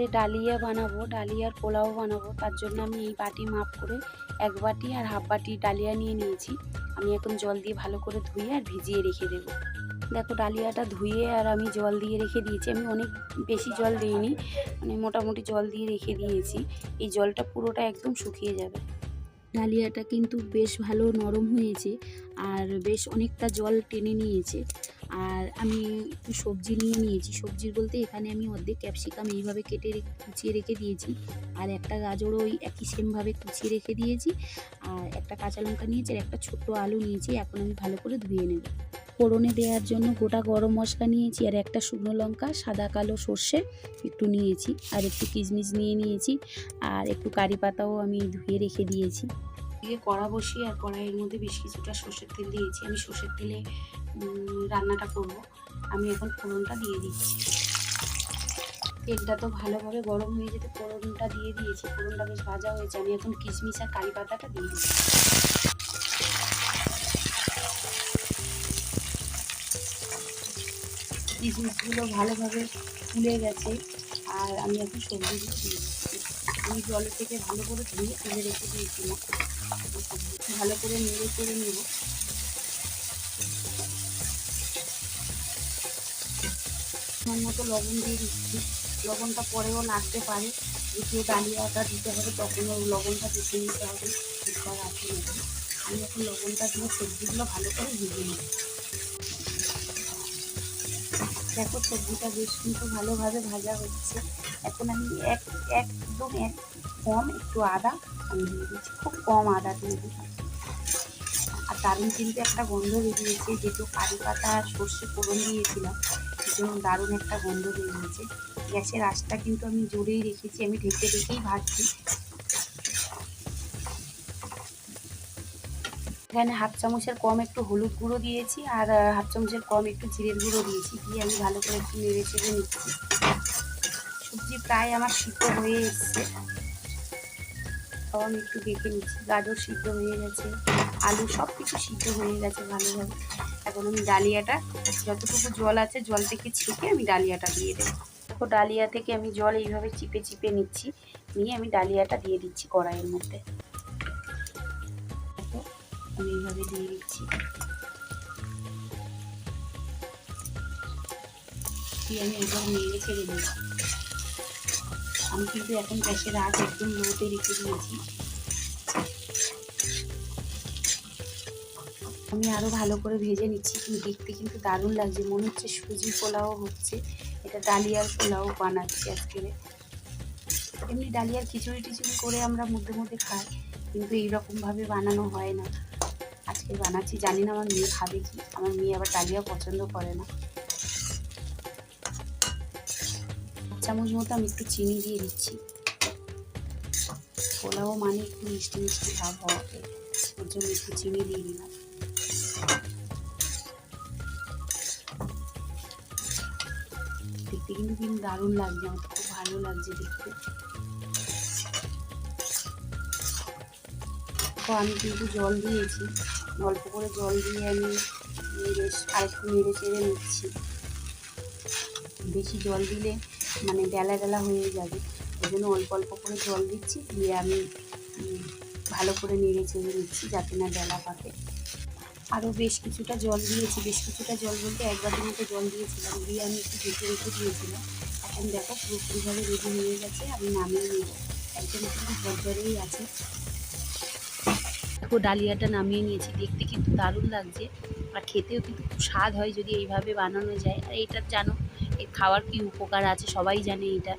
রাত্রে ডালিয়া বানাবো, ডালিয়ার পোলাও বানাবো, তার জন্য আমি এই বাটি মাপ করে এক বাটি আর হাফ বাটি ডালিয়া নিয়ে নিয়েছি। আমি এখন জল দিয়ে ভালো করে ধুয়ে আর ভিজিয়ে রেখে দেবো। দেখো ডালিয়াটা ধুয়ে আর আমি জল দিয়ে রেখে দিয়েছি। আমি অনেক বেশি জল দিইনি মানে মোটামুটি জল দিয়ে রেখে দিয়েছি। এই জলটা পুরোটা একদম শুকিয়ে যাবে। ডালিয়াটা কিন্তু বেশ ভালো নরম হয়েছে আর বেশ অনেকটা জল টেনে নিয়েছে। আর আমি একটু সবজি নিয়ে নিয়েছি। সবজি বলতে এখানে আমি অর্ধেক ক্যাপসিকাম এইভাবে কেটে কুচিয়ে রেখে দিয়েছি। আর একটা গাজরও ওই একই সেমভাবে কুচিয়ে রেখে দিয়েছি। আর একটা কাঁচা লঙ্কা নিয়েছি আর একটা ছোট্ট আলু নিয়েছি। এখন আমি ভালো করে ধুয়ে নেব। ফোড়নে দেওয়ার জন্য গোটা গরম মশলা নিয়েছি আর একটা শুকনো লঙ্কা, সাদা কালো সর্ষে একটু নিয়েছি। আর একটু কিশমিশ নিয়ে নিয়েছি। আর একটু কারি পাতাও আমি ধুয়ে রেখে দিয়েছি। দিয়ে কড়া বসিয়ে আর কড়াইয়ের মধ্যে বেশ কিছুটা সর্ষের তেল দিয়েছি। আমি সর্ষের তেলে রান্নাটা করব। আমি এখন ফোড়নটা দিয়ে দিচ্ছি। তেলটা তো ভালোভাবে গরম হয়ে যেতে ফোড়নটা দিয়ে দিয়েছি। ফোড়নটা বেশ ভাজা হয়েছে। আমি এখন কিশমিশ আর কারি পাতাটা দিয়ে দিচ্ছি। কিশমিশগুলো ভালোভাবে ফুলে গেছে। আর আমি এখন দিয়ে দিচ্ছি। আমি জলের থেকে ভালো করে ধুয়ে তুলে রেখে দিয়েছিলাম ভালো করে নেড়ে করে নেব। মতো লবণ দিয়ে দিচ্ছি। লবণটা পরেও লাগতে পারে। দ্বিতীয় ডালিয়াটা দিতে হবে, তখন লবণটা বেশি নিতে হবে। নাকি আমি এখন লবণটা দিয়ে সবজিগুলো ভালো করে ভেজে নেব। দেখো সবজিটা বেশ কিন্তু ভালোভাবে ভাজা হচ্ছে। এখন আমি এক একদম এক কম একটু আদা আমি দিয়ে দিচ্ছি, খুব কম আদা দিয়ে দিলাম। আর দারুণ কিন্তু একটা গন্ধ বেরিয়েছে, যেহেতু কারি পাতা সর্ষে ফোড়ন দিয়েছিলাম, সেজন্য দারুণ একটা গন্ধ বেরিয়েছে। গ্যাসের আঁচটা কিন্তু আমি জোরেই রেখেছি, আমি ঢেকে ঢেকেই ভাজছি। এখানে হাফ চামচের কম একটু হলুদ গুঁড়ো দিয়েছি আর হাফ চামচের কম একটু জিরের গুঁড়ো দিয়েছি। দিয়ে আমি ভালো করে একটু নেড়ে চেড়ে নিচ্ছি। সবজি প্রায় আমার সিদ্ধ হয়ে এসছে। তাও আমি একটু দেখে নিচ্ছি। গাজর সিদ্ধ হয়ে গেছে। আলু সব কিছু সিদ্ধ হয়ে গেছে ভালোভাবে। এখন আমি ডালিয়াটা, যতটুকু জল আছে জল থেকে ছেঁকে আমি ডালিয়াটা দিয়ে দেবো। দেখো, ডালিয়া থেকে আমি জল এইভাবে চিপে চিপে নিচ্ছি। নিয়ে আমি ডালিয়াটা দিয়ে দিচ্ছি কড়াইয়ের মধ্যে। আমি এইভাবে দিয়ে দিচ্ছি। আমি এইভাবে নেড়ে ছেড়ে দিচ্ছি আমি কিন্তু এখন গ্যাসের আঁচ একদম লোতে রেখে দিয়েছি। আমি আরও ভালো করে ভেজে নিচ্ছি, কিন্তু দেখতে কিন্তু দারুণ লাগছে। মনে হচ্ছে সুজি পোলাও হচ্ছে। এটা ডালিয়ার পোলাও বানাচ্ছি আজকে এমনি ডালিয়ার খিচুড়ি টিচুড়ি করে আমরা মধ্যে মধ্যে খাই, কিন্তু এইরকমভাবে বানানো হয় না। আজকে বানাচ্ছি। জানি না আমার মেয়ে খাবে কি। আমার মেয়ে আবার ডালিয়া পছন্দ করে না। চামচ মতো আমি একটু চিনি দিয়ে দিচ্ছি। পোলাও মানে একটু মিষ্টি মিষ্টি ভাব হওয়াকে ওর জন্য একটু চিনি দিয়ে দিলাম। দেখতে কিন্তু কিন্তু দারুণ লাগছে। আমার খুব ভালো লাগছে দেখতে। তো আমি কিন্তু জল দিয়েছি। অল্প করে জল দিয়ে আমি বেশ আরেকটু নেড়ে চেড়ে নিচ্ছি। বেশি জল দিলে মানে বেলা বেলা হয়ে যাবে। ওই জন্য অল্প অল্প করে জল দিচ্ছি, দিয়ে আমি ভালো করে নেড়ে চেড়ে নিচ্ছি যাতে না বেলা পাকে। আরও বেশ কিছুটা জল দিয়েছি, বেশ কিছুটা জল বলতে এক বাটির মতো জল দিয়েছিলাম, দিয়ে আমি একটু ঢেকে রেখে দিয়েছিলাম। এখন দেখো পুরোপুরিভাবে রেডি হয়ে গেছে, আমি নামিয়ে নেব। একদম কিন্তু ঝরঝরেই আছে। দেখো ডালিয়াটা নামিয়ে নিয়েছি, দেখতে কিন্তু দারুণ লাগছে। আর খেতেও কিন্তু খুব স্বাদ হয় যদি এইভাবে বানানো যায়। আর এটা জানো, এর খাওয়ার কি উপকার আছে? সবাই জানে এটা।